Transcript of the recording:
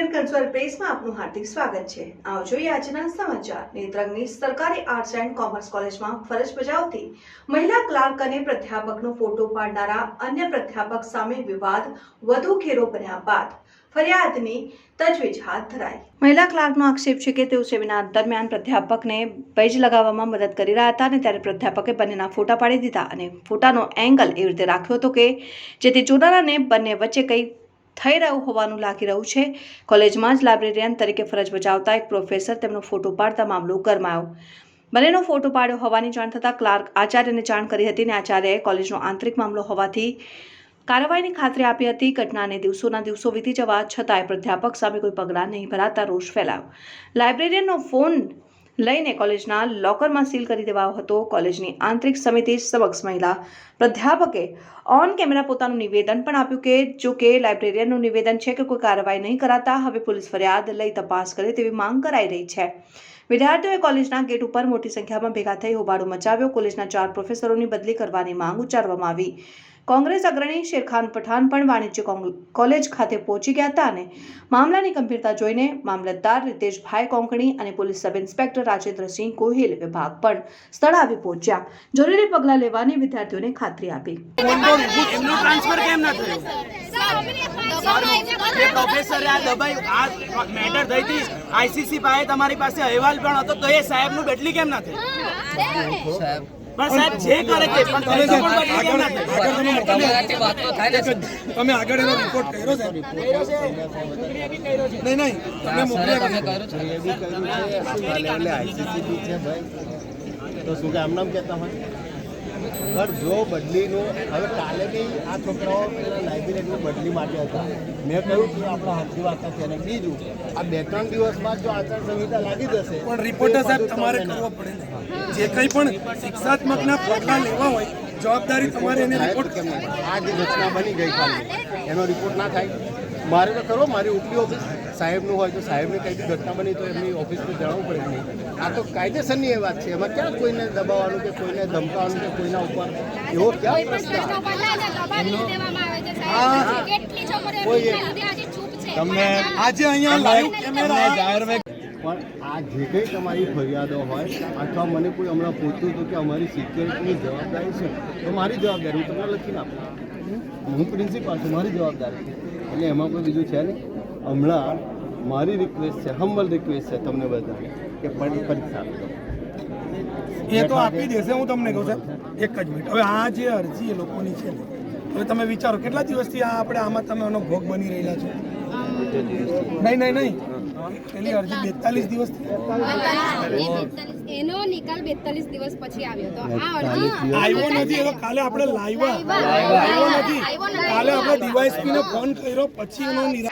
Indian cultural પ્રેસમાં આપનું હાર્દિક સ્વાગત છે. આવો જોઈએ આજના સમાચાર. નેત્રંગની સરકારી આર્ટ્સ એન્ડ કોમર્સ કોલેજમાં ફરજ બજાવતી મહિલા ક્લાર્ક અને પ્રાધ્યાપકનો ફોટો પાડનારા અન્ય પ્રાધ્યાપક સામે વિવાદ વધુ ઘેરો બન્યા બાદ ફરિયાદની તજવીજ હાથ ધરાઈ. મહિલા ક્લાર્કનો આક્ષેપ છે કે તેઓ સેમિનાર દરમિયાન પ્રાધ્યાપકને બેજ લગાવવામાં મદદ કરી રહ્યા હતા અને ત્યારે પ્રાધ્યાપકે બંનેના ફોટા પાડી દીધા અને ફોટાનો એંગલ એવી રીતે રાખ્યો હતો કે જેથી જોનારાને બંને વચ્ચે કંઈ થઈ રહ્યું હોવાનું લાગી રહ્યું છે. કોલેજમાં જ લાઇબ્રેરિયન તરીકે ફરજ બજાવતા એક પ્રોફેસર તેમનો ફોટો પાડતા મામલો ગરમાયો. બંનેનો ફોટો પાડ્યો હોવાની જાણ થતાં ક્લાર્ક આચાર્યને જાણ કરી હતી અને આચાર્યએ કોલેજનો આંતરિક મામલો હોવાથી કાર્યવાહીની ખાતરી આપી હતી. ઘટનાને દિવસોના દિવસો વીતી જવા છતાંય પ્રાધ્યાપક સામે કોઈ પગલાં નહીં ભરાતા રોષ ફેલાયો. લાઇબ્રેરિયનનો ફોન લઈને કોલેજના લોકરમાં સીલ કરી દેવાયો હતો. કોલેજની આંતરિક સમિતિ સમક્ષ મહિલા પ્રાધ્યાપકે ઓન કેમેરા પોતાનું નિવેદન પણ આપ્યું કે, જો કે લાઇબ્રેરિયનનું નિવેદન છે કે કોઈ કાર્યવાહી નહીં કરાતા, હવે પોલીસ ફરિયાદ લઈ તપાસ કરે તેવી માંગ કરાઈ રહી છે. વિદ્યાર્થીઓએ કોલેજના ગેટ ઉપર મોટી સંખ્યામાં ભેગા થઈ હોબાળો મચાવ્યો. કોલેજના ચાર પ્રોફેસરોની બદલી કરવાની માંગ ઉચ્ચારવામાં આવી. કોંગ્રેસ અગ્રણી શેરખાન પઠાણ પણ વાણિજ્ય કોલેજ ખાતે પહોંચી ગયા હતા અને મામલાની ગંભીરતા જોઈને મામલતદાર રીતેશભાઈ કોંકણી અને police sub inspector Rajendrasinh Gohil વિભાગ પણ સ્થળ આવી પહોંચ્યા. જરૂરી પગલાં લેવાની વિદ્યાર્થીઓને ખાતરી આપી. ટ્રાન્સફર કેમ ના થયું? જે પ્રોફેસરે આ દબાઈ આ મેટર થઈ હતી. આઈસીસી પાસે તમારી પાસે અહેવાલ પણ હતો તો એ સાહેબનું બદલી કેમ ના થઈ? પણ સાહેબ જે કરે તે પણ તેની પણ બદલી કેમ ના થઈ તમારાથી વાત તો થાય ને તમે આગળ એનો રિપોર્ટ કર્યો છે નહીં નહીં તમે મોકલી એટલે આઈસીસી બી છે ભાઈ. તો શું કે આમ નામ કહેતા હોય? પણ જો બદલીનું હવે કાલે બી આ છોકરાઓ પેલા લાઇબ્રેરીની બદલી માટે હતા. મેં કહ્યું કે આપણા હાથની વાત છે અને બીજું આ બે ત્રણ દિવસ બાદ જો આચારસંહિતા લાગી જશે પણ રિપોર્ટર સાહેબ તમારે કરવો પડે જે કંઈ પણ શિક્ષાત્મકના પગલાં લેવા હોય જવાબદારી તમારે એને રિપોર્ટ કરવી? આ જે ઘટના બની ગઈ કાલે. એનો રિપોર્ટ ના થાય. મારે તો કરો મારી ઉપલી ઓફિસ સાહેબનું હોય તો સાહેબને કંઈ ઘટના બની તો એમની ઓફિસનું જણાવવું પડે નહીં આ તો કાયદેસરની એ વાત છે. એમાં ક્યાં કોઈને દબાવવાનું કે કોઈને ધમકાવવાનું કે કોઈના ઉપર? એવો ક્યાં પ્રશ્ન? તમને આજે અહીંયા લાઈવ કેમેરા પણ આ જે કંઈ તમારી ફરિયાદો હોય અથવા મને કોઈ હમણાં પૂછતું હતું કે અમારી સિક્યોરિટીની જવાબદારી છે તો મારી જવાબદારી હું તમને લખીને આપું હું પ્રિન્સિપાલ છું મારી જવાબદારી છે. એટલે એમાં કોઈ બીજું છે નહીં. હમણાં મારી રિક્વેસ્ટ છે હમ્બલ રિક્વેસ્ટ છે તમને બધા કે પરીક્ષા એ તો આપી દેશે હું તમને કહું સાહેબ એક જ મિનિટ. હવે આ જે અરજી એ લોકોની છે ને હવે તમે વિચારો કેટલા દિવસથી આ આપણે આમાં તમે એનો ભોગ બની રહેલા છો? નહીં નહીં નહીં. પેલી અરજી બેતાલીસ દિવસથી? એનો નિકાલ દિવસ પછી આવ્યો તો આ અરજી આવ્યો નથી એ કાલે આપણે લાવ્યા. આવ્યો નથી. કાલે આપણે ડીવાયસપી ને ફોન કર્યો પછી એનો નિરા